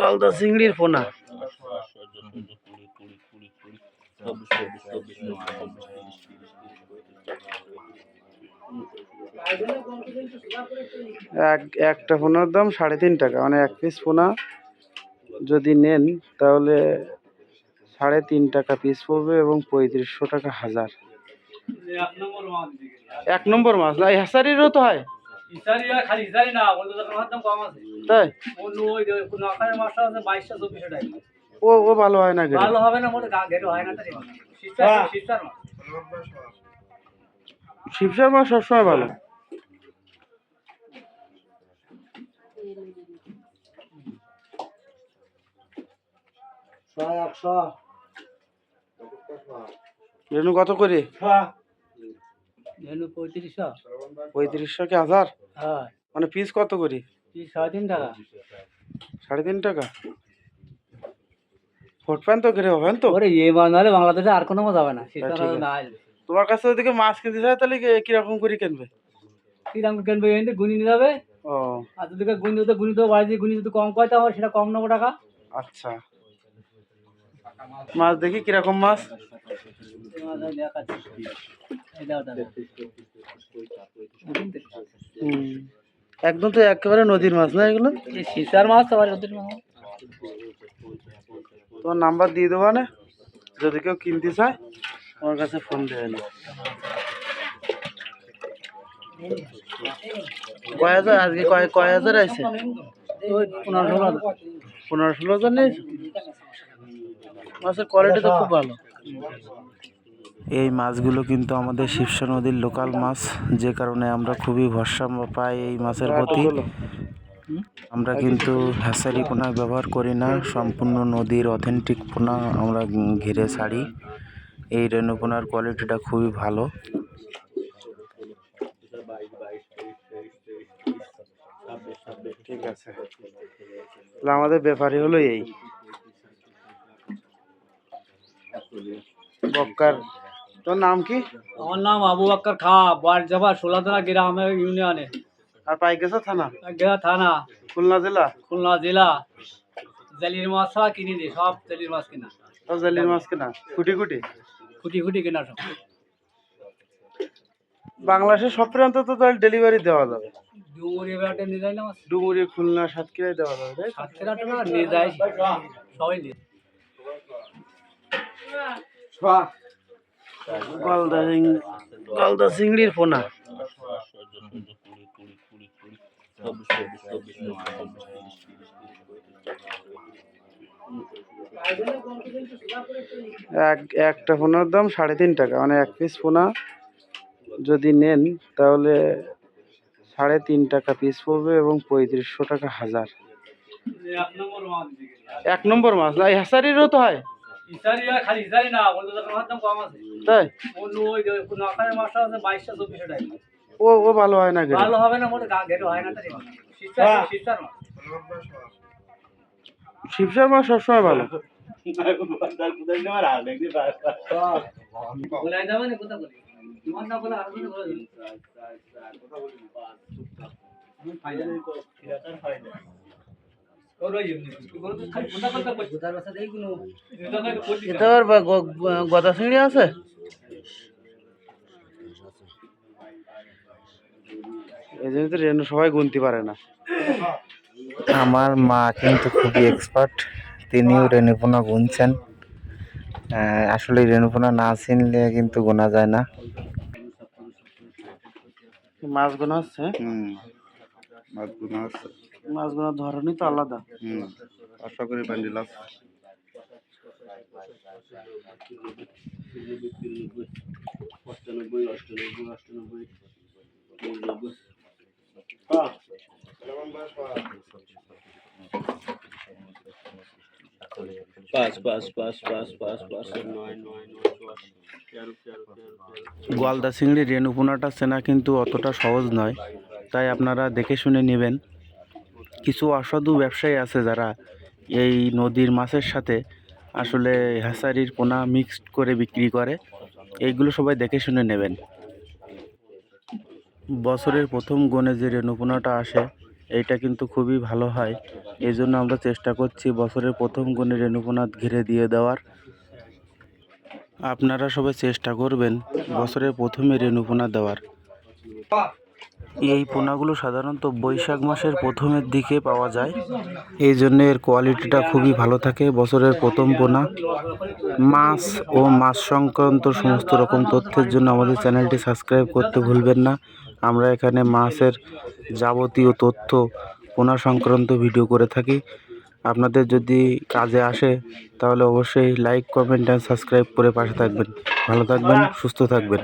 গলদা চিংড়ির পোনা। এক, একটা পোনার দাম সাড়ে তিন টাকা মানে এক পিস পোনা যদি নেন, তাহলে সাড়ে তিন টাকা পিস পড়বে এবং পঁয়ত্রিশশো টাকা হাজার। এক নম্বর মাছ। না হাসারিরও তো হয়? খালি ইসারি না অন্য দোকানের দাম কম আছে। তাই? অন্য ওই যে মাছটা আছে বাইশশো চব্বিশশো টাকা ও ও ভালো হয় না ভালো হবে না মোটে হয় না তাই শিষ্টার মাছ শিবসার মাছ। সবসময় ভালো। রেনু কত করে? পঁয়ত্রিশশো। পঁয়ত্রিশশো কি হাজার? হ্যাঁ। মানে পিস কত করে? এই সাড়ে তিন টাকা। সাড়ে তিন টাকা? ফোট প্যান তো হবেন তো? ওরে এ নাহলে বাংলাদেশে আর কোনো মাছ হবে না। না তোমার কাছে ওদিকে মাছ কিনতে তাহলে কীরকম করে কিনবে? কি দাম কিনবে এনে গুনি নিয়ে যাবে ও। আর যদি গুনি দিতে গুনি তো বাড়ি দিয়ে গুনি যদি কম কয় সেটা কম নেব টাকা। আচ্ছা। মাছ দেখি কীরকম মাছ। একদম তো একেবারে নদীর মাছ না এগুলো? এই শীতার মাছ আবার ওদের মাছ। তোমার নাম্বার দিয়ে দেবো না যদি কেউ কিনতে চায় আমার কাছে ফোন দেবে না কয় হাজার? আজকে কয় কয় হাজার আছে পনেরো ষোলো পনেরো ষোলো হাজার নিয়েছো? মাছের কোয়ালিটি তো খুব ভালো। এই মাছগুলো কিন্তু আমাদের শিবসা নদীর লোকাল মাছ যে কারণে আমরা খুবই ভরসা পাই এই মাছের প্রতি। আমরা কিন্তু হ্যাসারি পোনা ব্যবহার করি না সম্পূর্ণ নদীর অথেন্টিক পোনা আমরা ঘিরে ছাড়ি। এই রেণু পোনার কোয়ালিটিটা খুবই ভালো। ঠিক আছে আমাদের ব্যাপারই হলো এই। বক্কার। তোর নাম কি? আমার নাম আবু বাক্কার খা বাড়ি সোলাতলা গ্রামের ইউনিয়নে। আর থানা? গেরা থানা। খুলনা জেলা? খুলনা জেলা। জালির মাছ ছাড়া কিনে দিই সব জালির মাছ কিনা। সব জালির মাছ কেনা? কুটি কুটি খুঁটি খুঁটি কেনা সব। বাংলাদেশের সব প্রান্ত তো তাহলে ডেলিভারি দেওয়া যাবে। ডুমুরি বেড়াতে নিয়ে যায় না ডুমুরি খুলনা সাতক্ষীরায় দেওয়া যাবে তো? নিয়ে যায় সবাই নিয়ে গলদা চিংড়ির পোনা। এক, একটা পোনার দাম সাড়ে তিন টাকা মানে এক পিস পোনা যদি নেন, তাহলে সাড়ে তিন টাকা পিস পড়বে এবং পঁয়ত্রিশশো টাকা হাজার। এক নম্বর মাছ। এক নম্বর মাছ? না, এই হাসারিরও তো হয়। খালি ইসারি না অন্য দোকানের দাম কম আছে। তাই? অন্য ওই যে কোনো আকারের মাছটা আছে বাইশশো চব্বিশশো টাকা ও ও ভালো হয় না ভালো হবে না মোটে হয় না তাই শিষ্টার শিষ্টার মাছ। শিবসার মাছ সবসময় ভালো। বলে। তার গদা চিংড়ি আছে? এই জন্য তো রেনু সবাই গুনতে পারে না। আমার মা কিন্তু খুবই এক্সপার্ট তিনিও রেণুপোনা গুনছেন। আসলে রেণুপোনা না চিনলে কিন্তু গোনা যায় না। মাছ গোনা হচ্ছে মাছ গুনা আছে। মাছ গোনার ধরনই তো আলাদা। আশা করি প্যান্ডেল আছে। পাঁচ পাঁচ পাঁচ পাঁচ পাঁচ পাঁচ নয় নয় গোয়ালদা চিংড়ি রেণুপোনাটা চেনা কিন্তু অতটা সহজ নয় তাই আপনারা দেখে শুনে নেবেন। কিছু অসাধু ব্যবসায়ী আছে যারা এই নদীর মাছের সাথে আসলে হ্যাসারির পোনা মিক্সড করে বিক্রি করে। এইগুলো সবাই দেখে শুনে নেবেন। বছরের প্রথম গনে যে রেণুপোনাটা আসে, এইটা কিন্তু খুবই ভালো হয়। এই জন্য আমরা চেষ্টা করছি বছরের প্রথম কোণে রেণুপোনা ঘিরে দিয়ে দেওয়ার। আপনারা সবাই চেষ্টা করবেন বছরের প্রথমে রেণুপোনা দেওয়ার। এই পোনাগুলো সাধারণত বৈশাখ মাসের প্রথমের দিকে পাওয়া যায়। এই জন্য এর কোয়ালিটিটা খুবই ভালো থাকে। বছরের প্রথম পোনা। মাছ ও মাছ সংক্রান্ত সমস্ত রকম তথ্যের জন্য আমাদের চ্যানেলটি সাবস্ক্রাইব করতে ভুলবেন না। আমরা এখানে মাছের যাবতীয় তথ্য, পোনা সংক্রান্ত ভিডিও করে থাকি। আপনাদের যদি কাজে আসে, তাহলে অবশ্যই লাইক, কমেন্ট অ্যান্ড সাবস্ক্রাইব করে পাশে থাকবেন। ভালো থাকবেন, সুস্থ থাকবেন।